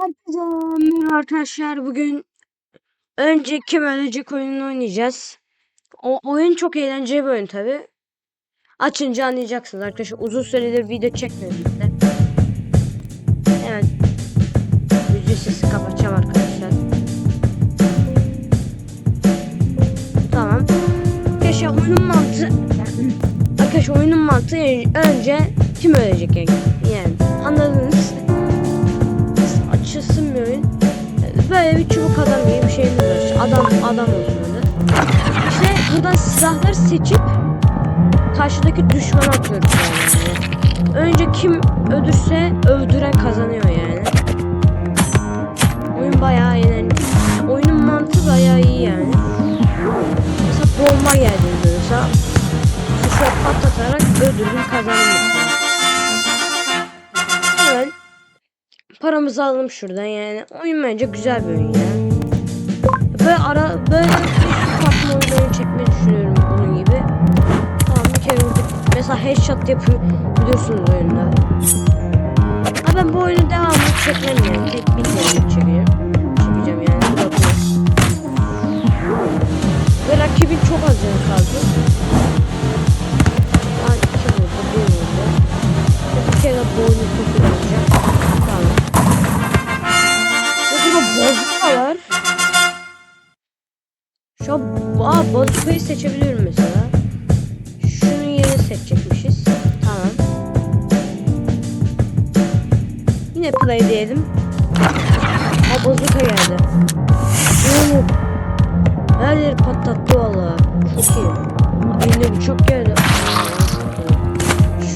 Herkese merhaba arkadaşlar. Bugün önce kim ölecek oyununu oynayacağız. O oyun çok eğlenceli bir oyun tabi. Açınca anlayacaksınız arkadaşlar. Uzun süredir video çekmedim de. Evet. Müziği sesi kapatacağım arkadaşlar. Tamam. Arkadaşlar oyunun mantığı Arkadaşlar oyunun mantığı önce kim ölecek. Yani Böyle bir çubuk adam gibi bir şeyimiz var. Adam adam olsun. İşte buradan silahları seçip karşıdaki düşmanı atıyoruz yani. Önce kim öldürse öldüren kazanıyor yani. Oyun bayağı eğlenceli. Oyunun mantığı bayağı iyi yani. Mesela bomba geldi mesela. Şöyle patlatarak öldürdüm kazandım paramızı alalım şuradan yani. Oyun bence güzel bir oyun ya. Böyle ara böyle farklı oyunları çekmeyi düşünüyorum bunun gibi. Tamam bir kere vurduk. Mesela headshot yapıyor biliyorsunuz oyunda. Ha ben bu oyunu devamlı çekmem yani. Tek bir kere çekeceğim. Çekeceğim yani. Bakıyorum. Ve rakibin çok az canı kaldı. Daha iki vurdu, bir vurdu. Bir kere boynu kurtaracak. Tamam. Bozukayı seçebiliyorum mesela. Şunun yerini seçecekmişiz. Tamam. Yine play diyelim. Aa bozuka geldi. Oo. Her yeri patlattı valla. Çok iyi. Aa, Yine bu çok geldi.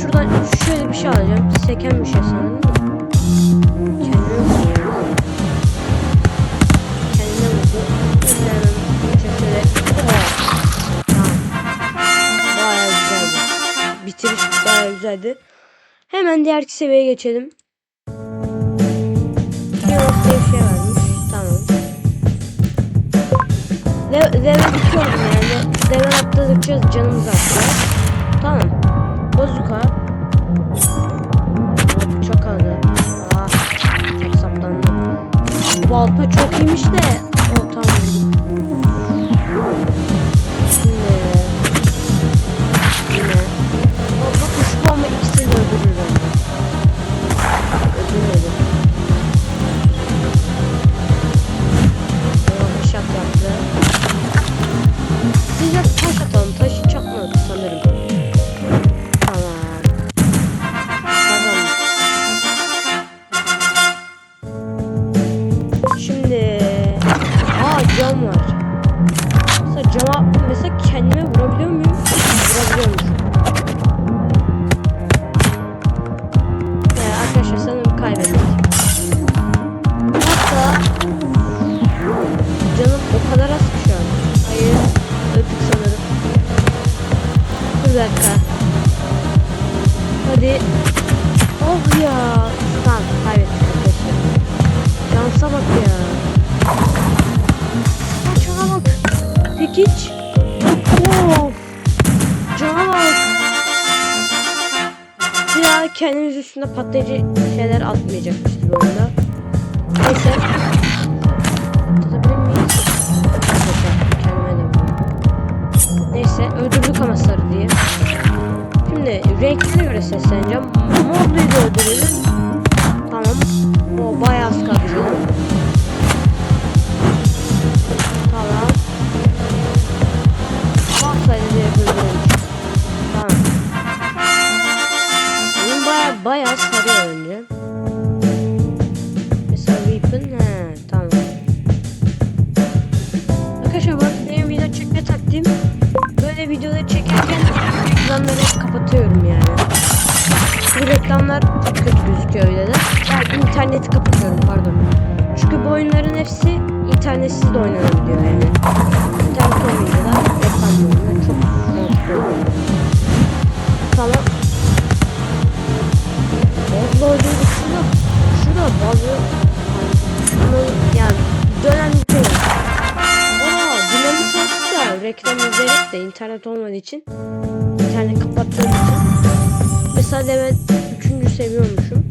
Şuradan şöyle bir şey alacağım. Seken bir şey sanırım. Güzeldi. Hemen diğer seviyeye geçelim. Heroes diye bir şey varmış. Tamam. Le level 2 oldum yani. Level atladıkça canımız artıyor. Tamam. Bozuka. Çok ağır. Ah. Tek saplandı. Balta çok iyiymiş de. Kendimiz üstünde patlayıcı şeyler atmayacakmış gibi oyunda. Neyse. Tutabilir miyiz? Neyse öldürdük ama sarı diye. Şimdi renklerine göre sesleneceğim. Morluyu da öldürelim. Hepsi internetsiz de oynanabiliyor yani. İnternet olmayınca da reklam çok mantıklı. Bazı oyuncu şurada, şurada bazı hani, yani dönen bir şey. Aa, dinamit attı da reklam izleyerek de internet olmadığı için internet kapattığım için mesela level 3. seviyormuşum.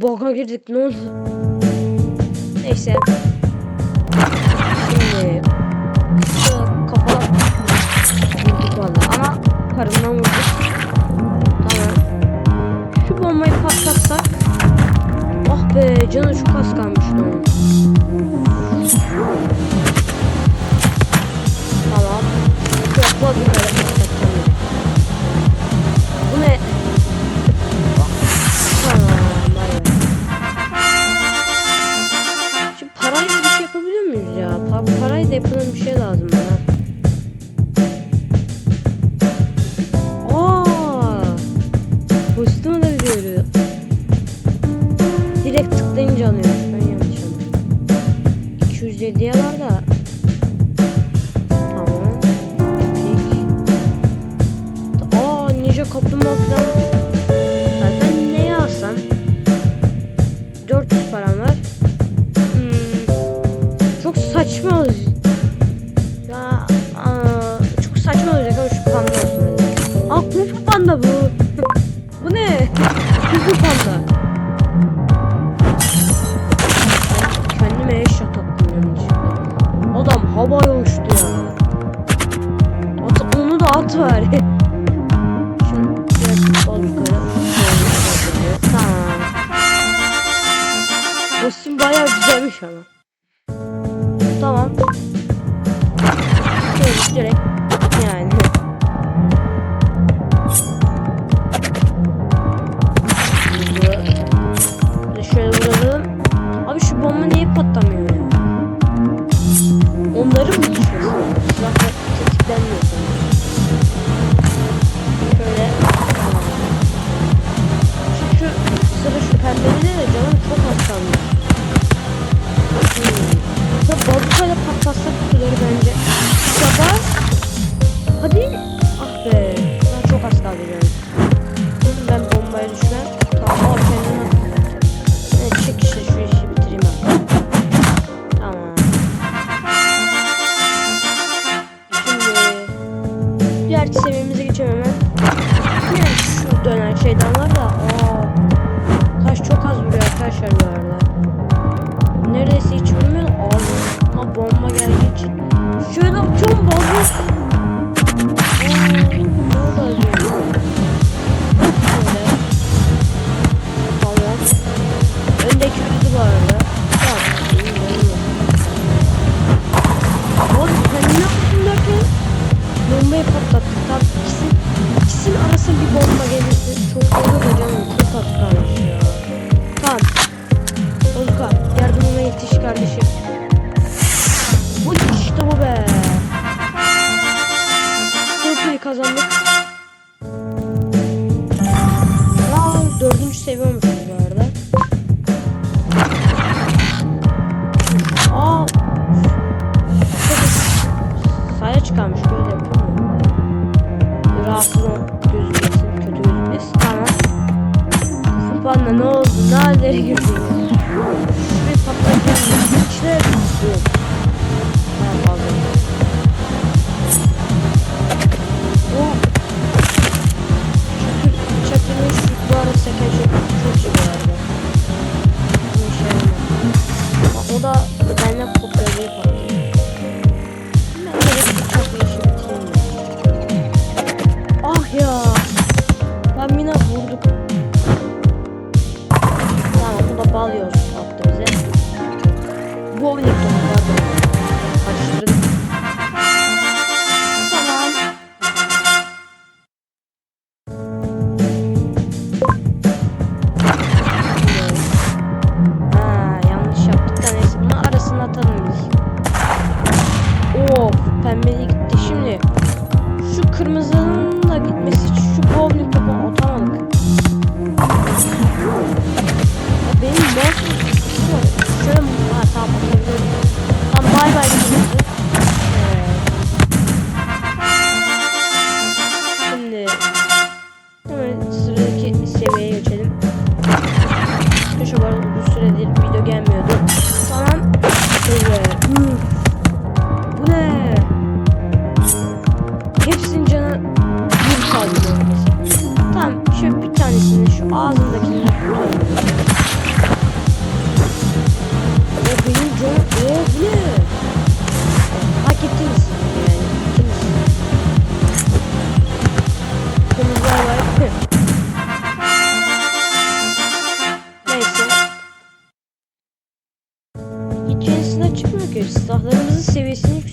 boga girdik ne oldu? Neyse. Şimdi kafa vurduk valla ama karımdan vurduk. Tamam. Şu bombayı patlatsak. Ah be canı çok az kalmış lan. Tamam. Topladık. 507'ye var da. Tamam. Epic. Aa ninja kaplumbağa falan. Zaten neye alsam? 400 param var. Hmm. Çok saçma olacak. Ya aa, çok saçma olacak ama şu panda olsun. Aa kung panda bu. bu ne? Kung panda. Hadi. Ah be. Ben çok az kaldı kardeşim. Uy işte bu be. Kupayı kazandık. Aa, dördüncü seviyormuşuz bu arada. Aa. Saya çıkarmış böyle yapıyor mu? Rahatlı gözükmesin kötü gözükmesin. Tamam. Kupanla ne oldu? Nerelere girdin? Güçler güçlü. Ha pardon. Oh. Çakır, çakırın şutları sekecek. Çok iyi bu şey O da benimle kopyalayıp atıyor. bağlıyoruz. warning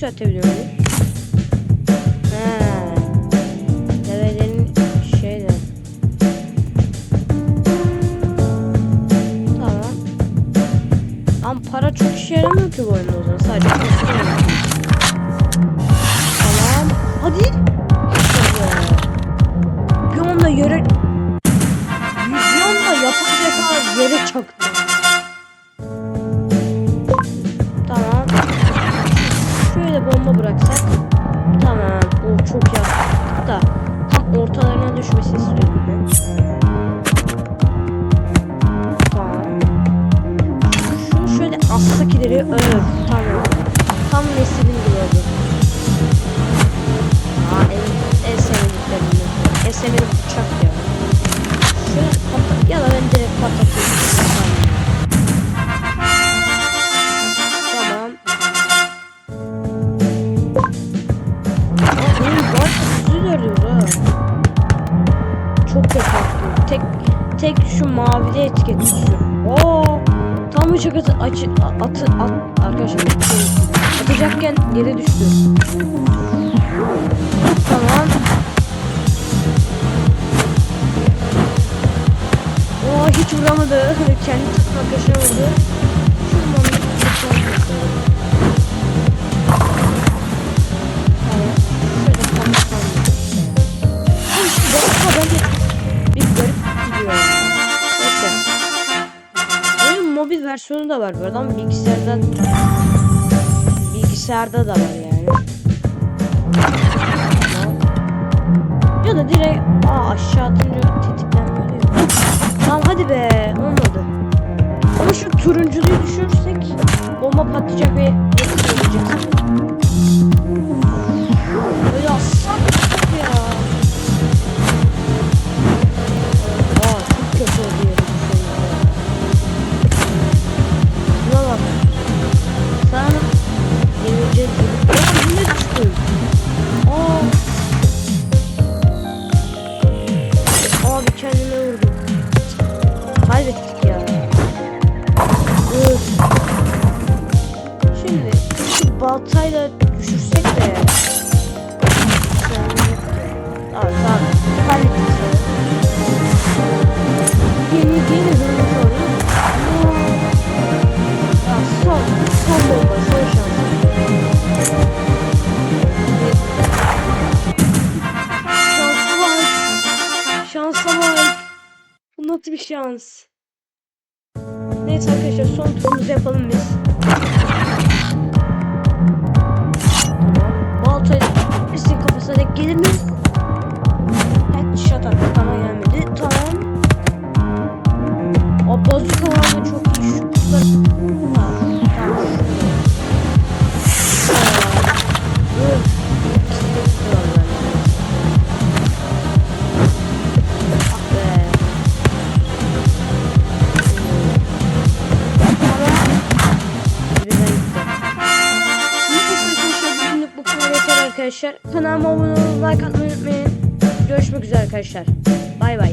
yükseltebiliyor muyum? He. Develerin şeyle. Tamam. Ama para çok işe yaramıyor ki bu oyunda o zaman. Sadece. Tamam. Hadi. Bir anda yere... Bir anda yapay zeka yere çaktı. Tamam. Aa benim var hızlı. Çok kötü. Tek tek şu mavide etiket düşüyor. Oo. Tam bıçak atı, açı, at, arkadaşlar atacakken yere düştü. Bir garip gidiyor. Neyse. Oyunun mobil versiyonu da var bu arada ama bilgisayardan bilgisayarda da var yani. Bomba patlayacak şans? Neyse arkadaşlar son turumuzu yapalım biz. Baltayla birisinin kafasına denk gelir mi? Headshot attı ama gelmedi. Tamam. Var ama çok escuchar.